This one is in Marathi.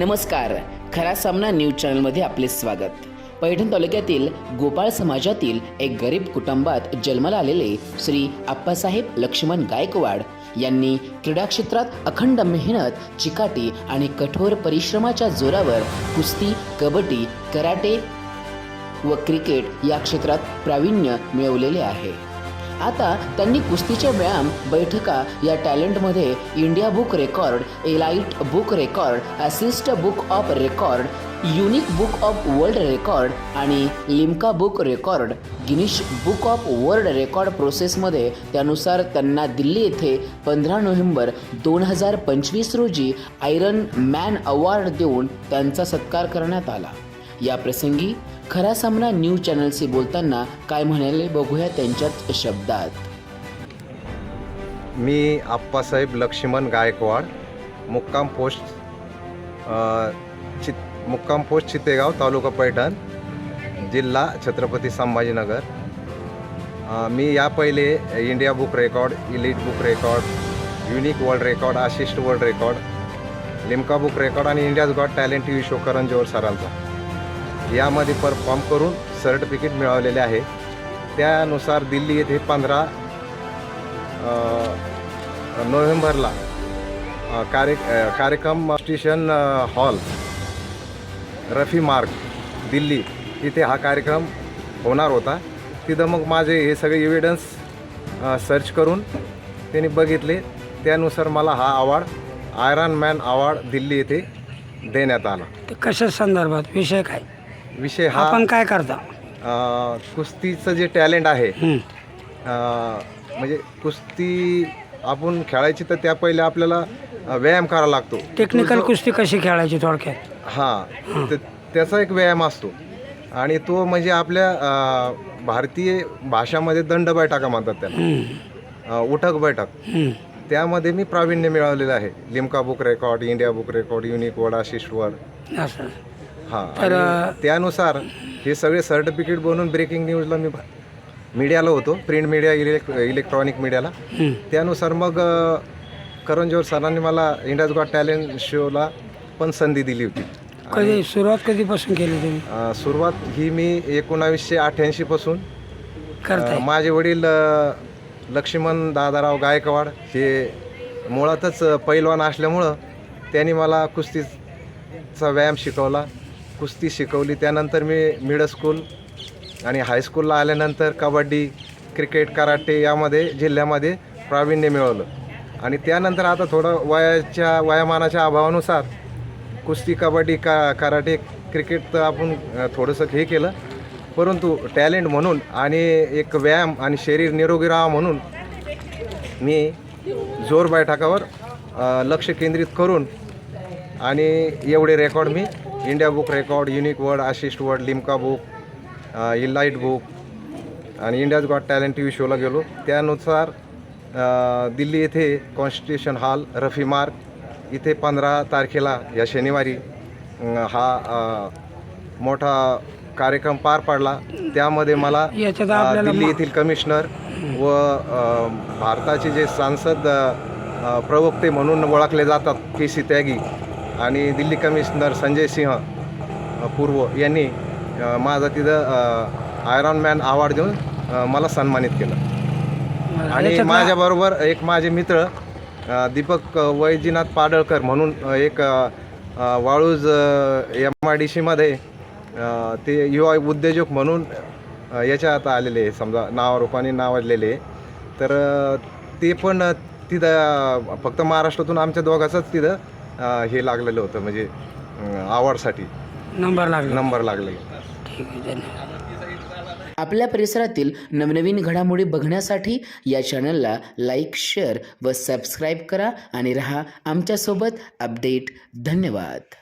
नमस्कार. खरा सामना न्यूज चॅनलमध्ये आपले स्वागत. पैठण तालुक्यातील गोपाळ समाजातील एक गरीब कुटुंबात जन्माला आलेले श्री आप्पासाहेब लक्ष्मण गायकवाड यांनी क्रीडा क्षेत्रात अखंड मेहनत चिकाटी आणि कठोर परिश्रमाच्या जोरावर कुस्ती कबड्डी कराटे व क्रिकेट या क्षेत्रात प्रावीण्य मिळवलेले आहे. आता त्यांनी कुस्तीचे व्यायाम बैठका या टॅलेंटमध्ये India book record elite book record assist book of record unique book of world record आणि Limca book record Guinness book of world record प्रोसेसमध्ये त्यानुसार त्यांना दिल्ली येथे पंधरा नोव्हेंबर दोन हजार पंचवीस रोजी आयरन मॅन अवॉर्ड देऊन त्यांचा सत्कार करण्यात आला. या प्रसंगी खरा सामना न्यूज चॅनलशी बोलताना काय म्हणाले बघूया त्यांच्याच शब्दात. मी आप्पासाहेब लक्ष्मण गायकवाड मुक्काम पोस्ट चित मुक्काम पोस्ट चितेगाव तालुका पैठण जिल्हा छत्रपती संभाजीनगर. मी या पहिले India book record elite book record unique world record आशिष्ट world record Limca book record आणि India's got talent T V show Karan Johar सरांचा. यामध्ये परफॉर्म करून सर्टिफिकेट मिळवलेले आहे. त्यानुसार दिल्ली येथे पंधरा नोव्हेंबरला कार्य कार्यक्रम स्टेशन हॉल रफी मार्ग दिल्ली तिथे हा कार्यक्रम होणार होता. तिथं मग माझे हे सगळे एव्हिडन्स सर्च करून त्यांनी बघितले. त्यानुसार मला हा award iron man award Delhi येथे देण्यात आला. कशा संदर्भात? विषय काय? विषय हा आपण काय करता? अ, कुस्तीचं जे टॅलेंट आहे हं. अ, म्हणजे कुस्ती आपण खेळायची तर त्या पहिले आपल्याला अ, व्यायाम करावा लागतो. टेक्निकल कुस्ती कशी खेळायची थोडक्यात? हां तर त्याचा एक व्यायाम असतो. आणि तो म्हणजे आपल्या अ, भारतीय भाषामध्ये दंड बैठका म्हणतात त्याला. हं. अ, उठक बैठक. हं. त्यामध्ये मी प्रावीण्य मिळवलेलं आहे. Limca book record India book record unique world assist world असं. हां तर, त्यानुसार हे सगळे सर्टिफिकेट बनवून ब्रेकिंग न्यूजला मी मीडियाला होतो प्रिंट मीडिया इलेक् इलेक्ट्रॉनिक मीडियाला. त्यानुसार मग करण जोहर सरांनी मला इंडियाज गॉट टॅलेंट शोला पण संधी दिली होती. कधी सुरुवात कधीपासून केली तुम्ही? सुरुवात ही मी एकोणावीसशे अठ्ठ्याऐंशीपासून माझे वडील लक्ष्मण दादाराव गायकवाड हे मुळातच पैलवान असल्यामुळं त्यांनी मला कुस्तीचा व्यायाम शिकवला. कुस्ती शिकवली. त्यानंतर मी मिडल स्कूल आणि हायस्कूलला आल्यानंतर कबड्डी क्रिकेट कराटे यामध्ये जिल्ह्यामध्ये प्रावीण्य मिळवलं. आणि त्यानंतर आता थोडं वयाच्या वयामानाच्या अभावानुसार कुस्ती कबड्डी का कराटे क्रिकेट तर आपण थोडंसं हे केलं. परंतु टॅलेंट म्हणून आणि एक व्यायाम आणि शरीर निरोगी राहा म्हणून मी जोर बैठकावर लक्ष केंद्रित करून आणि एवढे रेकॉर्ड मी India book record unique world assist world Limca book elite book आणि इंडियाज गॉट टॅलेंट टी व्ही शोला गेलो. त्यानुसार अ, दिल्ली येथे कॉन्स्टिट्यूशन हॉल रफी मार्ग इथे पंधरा तारखेला या शनिवारी अ, हा अ, मोठा कार्यक्रम पार पाडला. त्यामध्ये मला दिल्ली येथील कमिशनर व भारताचे जे सांसद प्रवक्ते म्हणून ओळखले जातात के सी त्यागी आणि दिल्ली कमिशनर संजय सिंह पूर्व यांनी माझा तिथं आयरॉन मॅन अवॉर्ड देऊन मला सन्मानित केलं. आणि माझ्याबरोबर एक माझे मित्र दीपक वैजीनाथ पाडळकर म्हणून एक वाळूज एम आय डी सीमध्ये ते युवा उद्योजक म्हणून अ, याच्यात आलेले आहे समजा नावारूपाने नावाजलेले तर ते पण तिथं फक्त महाराष्ट्रातून आमच्या दोघांचंच तिथं हे लागलेलं होतं म्हणजे आवडसाठी. नंबर लागला. नंबर लागले. ठीक आहे धन्यवाद. आपल्या परिसरातील नवनवीन घडामोडी बघण्यासाठी या चॅनलला लाईक शेअर व सबस्क्राईब करा आणि रहा आमच्यासोबत अपडेट धन्यवाद.